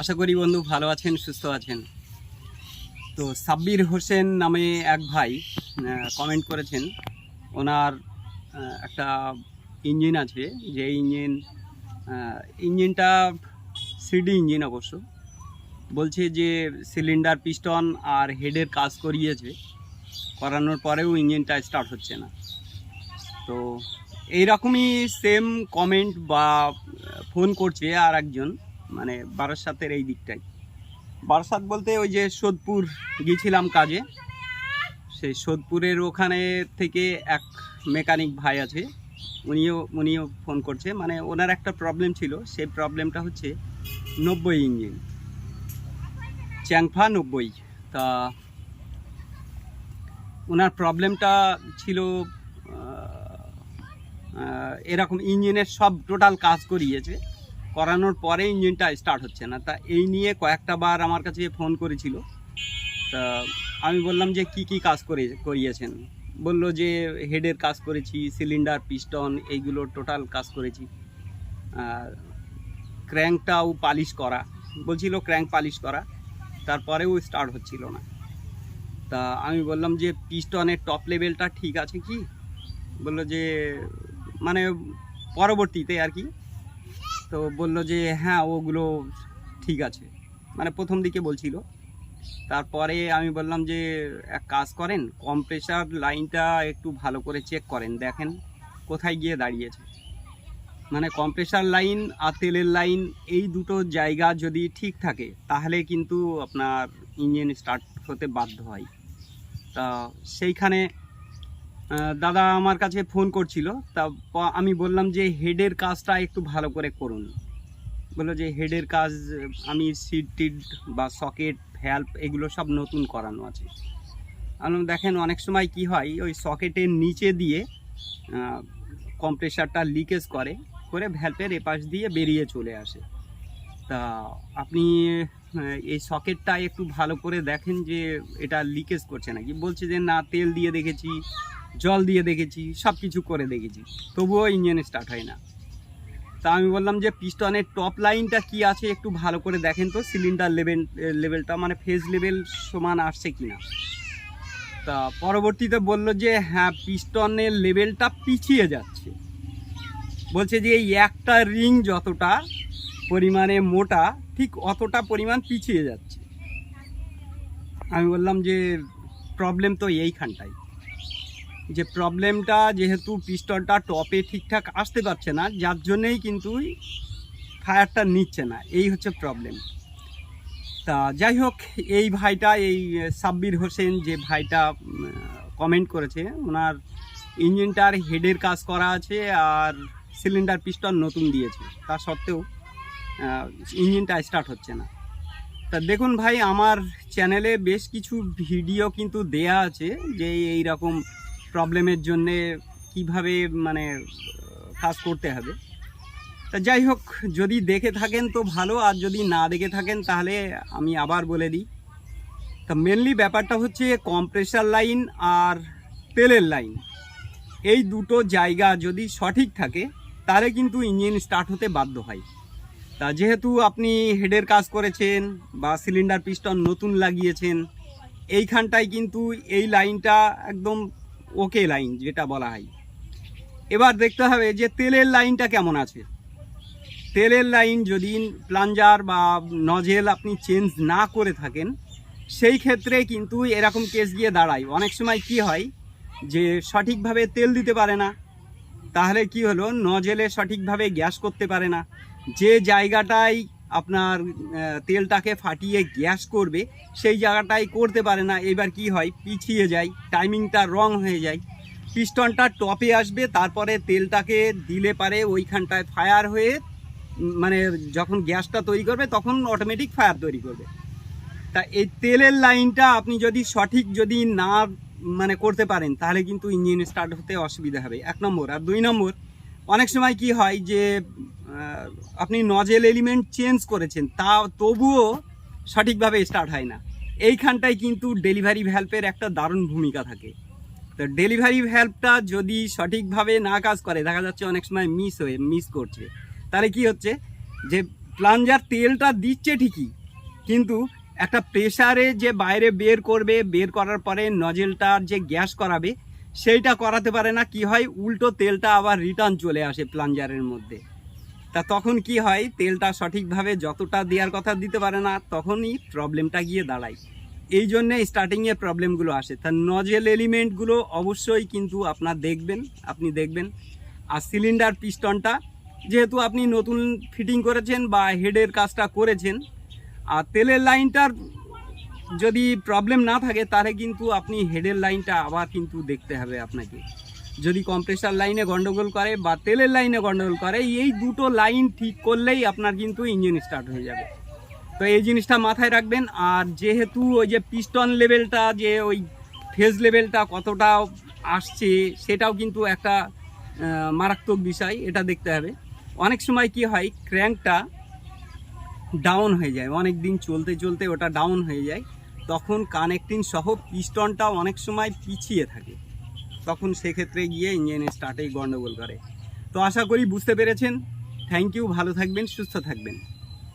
আশা করি বন্ধু ভালো আছেন, সুস্থ আছেন। তো সাব্বির হোসেন নামে এক ভাই কমেন্ট করেছেন। ওনার একটা ইঞ্জিন আছে, যে ইঞ্জিন ইঞ্জিনটা সিডি ইঞ্জিন অবশ্য। বলছে যে সিলিন্ডার পিস্টন আর হেডের কাজ করিয়েছে। করানোর পরেও ইঞ্জিনটা স্টার্ট হচ্ছে না। তো এইরকমই সেম কমেন্ট বা ফোন করছে আর একজন। মানে বারাসাতের এই দিকটাই। বারাসাত বলতে ওই যে সোদপুর গিয়েছিলাম কাজে। সেই সোদপুরের ওখানে থেকে এক মেকানিক ভাই আছে, উনিও উনিও ফোন করছে। মানে ওনার একটা প্রবলেম ছিল, সেই প্রবলেমটা হচ্ছে নব্বই ইঞ্জিন। চ্যাংফা নব্বই। তা ওনার প্রবলেমটা ছিল এরকম ইঞ্জিনের সব টোটাল কাজ করিয়েছে। করানোর পরে ইঞ্জিনটা স্টার্ট হচ্ছে না। তা এই নিয়ে কয়েকটা বার আমার কাছে ফোন করেছিল। তা আমি বললাম যে, কি কি কাজ করে, করিয়েছেন? বলল যে, হেডের কাজ করেছি সিলিন্ডার পিস্টন এইগুলো টোটাল কাজ করেছি। আর ক্র্যাঙ্কটাও পালিশ করা। বলছিল ক্র্যাঙ্ক পালিশ করা। তারপরেও স্টার্ট হচ্ছিল না। তা আমি বললাম যে পিস্টনের টপ লেভেলটা ঠিক আছে কি? বলল যে মানে পরবর্তীতে আর কি। তো বলল যে হ্যাঁ ওগুলো ঠিক আছে। মানে প্রথম দিকে বলছিল। তারপরে আমি বললাম যে, এক কাজ করেন কম্প্রেসার লাইনটা একটু ভালো করে চেক করেন, দেখেন কোথায় গিয়ে দাঁড়িয়েছে। মানে কম্প্রেসার লাইন আর তেলের লাইন এই দুটো জায়গা যদি ঠিক থাকে, তাহলে কিন্তু আপনার ইঞ্জিন স্টার্ট হতে বাধ্য হয়। তা সেইখানে দাদা আমার কাছে ফোন করছিল। তা আমি বললাম যে হেডের কাজটা একটু ভালো করে করুন। বলল যে হেডের কাজ, আমি সিট টিড বা সকেট ভ্যালভ এগুলো সব নতুন করানো আছে। আমি দেখেন, অনেক সময় কি হয়, ওই সকেটের নিচে দিয়ে কম্প্রেসারটা লিকেজ করে করে ভ্যাল্পের এপাশ দিয়ে বেরিয়ে চলে আসে। তা আপনি এই সকেটটা একটু ভালো করে দেখেন যে এটা লিকেজ করছে নাকি। বলছে যে, না, তেল দিয়ে দেখেছি। জল দিয়ে দেখেছি সব কিছু করে দেখেছি। তবুও ইঞ্জিন স্টার্ট হয় না। তা আমি বললাম যে পিস্টনের টপ লাইনটা কি আছে একটু ভালো করে দেখেন তো সিলিন্ডার লেভেল লেভেলটা মানে ফেজ লেভেল সমান আসছে কি না। তা পরবর্তীতে বলল যে হ্যাঁ পিস্টনের লেভেলটা পিছিয়ে যাচ্ছে। বলছে যে, এই একটা রিং যতটা পরিমাণে মোটা, ঠিক অতটা পরিমাণ পিছিয়ে যাচ্ছে। আমি বললাম যে প্রবলেম তো এইখানটাই। যে প্রবলেমটা যেহেতু পিস্টনটা টপে ঠিকঠাক আসতে পারছে না, যার জন্যেই কিন্তু ফায়ারটা নিচ্ছে না। এই হচ্ছে প্রবলেম। তা যাই হোক, এই ভাইটা, এই সাব্বির হোসেন যে ভাইটা কমেন্ট করেছে, ওনার ইঞ্জিনটার হেডের কাজ করা আছে আর সিলিন্ডার পিস্টন নতুন দিয়েছে। তা সত্ত্বেও ইঞ্জিনটা স্টার্ট হচ্ছে না। তা দেখুন ভাই, আমার চ্যানেলে বেশ কিছু ভিডিও কিন্তু দেয়া আছে যে এই রকম প্রবলেমের জন্যে কীভাবে মানে কাজ করতে হবে। তা যাই হোক, যদি দেখে থাকেন তো ভালো, আর যদি না দেখে থাকেন তাহলে আমি আবার বলে দিই। তা মেনলি ব্যাপারটা হচ্ছে কম্প্রেসার লাইন আর তেলের লাইন এই দুটো জায়গা যদি সঠিক থাকে, তাহলে কিন্তু ইঞ্জিন স্টার্ট হতে বাধ্য হয়। তা যেহেতু আপনি হেডের কাজ করেছেন বা সিলিন্ডার পিস্টন নতুন লাগিয়েছেন, এইখানটায় কিন্তু এই লাইনটা একদম ওকে লাইন যেটা বলা হয়। এবার দেখতে হবে যে তেলের লাইনটা কেমন আছে। তেলের লাইন যদি প্লাঞ্জার বা নজেল আপনি চেঞ্জ না করে থাকেন, সেই ক্ষেত্রে কিন্তু এরকম কেস গিয়ে দাঁড়ায়। অনেক সময় কি হয় যে সঠিকভাবে তেল দিতে পারে না, তাহলে কি হলো? নজেলে সঠিকভাবে গ্যাস করতে পারে না। যে জায়গাটায় আপনার তেলটাকে ফাটিয়ে গ্যাস করবে, সেই জায়গাটায় করতে পারে না। এবার কি হয়? পিছিয়ে যায়, টাইমিংটা রং হয়ে যায়। পিস্টনটা টপে আসবে, তারপরে তেলটাকে দিলে পারে ওইখানটায় ফায়ার হয়ে মানে যখন গ্যাসটা তৈরি করবে, তখন অটোমেটিক ফায়ার তৈরি করবে। তা এই তেলের লাইনটা আপনি যদি সঠিক যদি না মানে করতে পারেন, তাহলে কিন্তু ইঞ্জিন স্টার্ট হতে অসুবিধা হবে। এক নম্বর। আর দুই নম্বর, অনেক সময় কি হয় যে আপনি নজেল এলিমেন্ট চেঞ্জ করেছেন, তা তবুও সঠিকভাবে স্টার্ট হয় না। এইখানটায় কিন্তু ডেলিভারি ভ্যালভের একটা দারুণ ভূমিকা থাকে। তো ডেলিভারি ভ্যালভটা যদি সঠিকভাবে না কাজ করে, দেখা যাচ্ছে অনেক সময় মিস হয়ে মিস করছে। তাহলে কি হচ্ছে? যে প্লাঞ্জার তেলটা দিচ্ছে ঠিকই, কিন্তু একটা প্রেশারে যে বাইরে বের করবে, বের করার পরে নজেলটার যে গ্যাস করাবে, সেইটা করাতে পারে না। কি হয়? উল্টো তেলটা আবার রিটার্ন চলে আসে প্লাঞ্জারের মধ্যে। তা তখন কি হয়? তেলটা সঠিকভাবে যতটা দেওয়ার কথা দিতে পারে না, তখনই প্রবলেমটা গিয়ে দাঁড়ায়। এই জন্যে স্টার্টিংয়ে প্রবলেমগুলো আসে। তা নজেল এলিমেন্টগুলো অবশ্যই কিন্তু আপনার দেখবেন, আপনি দেখবেন। আর সিলিন্ডার পিস্টনটা যেহেতু আপনি নতুন ফিটিং করেছেন বা হেডের কাজটা করেছেন, আর তেলের লাইনটার যদি প্রবলেম না থাকে, তাহলে কিন্তু আপনি হেডের লাইনটা আবার কিন্তু দেখতে হবে আপনাকে। যদি কম্প্রেসার লাইনে গন্ডগোল করে বা তেলের লাইনে গন্ডগোল করে, এই দুটো লাইন ঠিক করলেই আপনার কিন্তু ইঞ্জিন স্টার্ট হয়ে যাবে। তো এই জিনিসটা মাথায় রাখবেন। আর যেহেতু ওই যে পিস্টন লেভেলটা যে ওই ফেজ লেভেলটা কতটা আসছে, সেটাও কিন্তু একটা মারাত্মক বিষয়, এটা দেখতে হবে। অনেক সময় কি হয় ক্র্যাঙ্কটা ডাউন হয়ে যায়। অনেক দিন চলতে চলতে ওটা ডাউন হয়ে যায়। তখন কানেক্টিং সহ পিস্টনটা অনেক সময় পিছিয়ে থাকে। তখন সেক্ষেত্রে গিয়ে ইঞ্জিন স্টার্টেই গণ্ডগোল করে। তো আশা করি বুঝতে পেরেছেন। থ্যাংক ইউ ভালো থাকবেন, সুস্থ থাকবেন।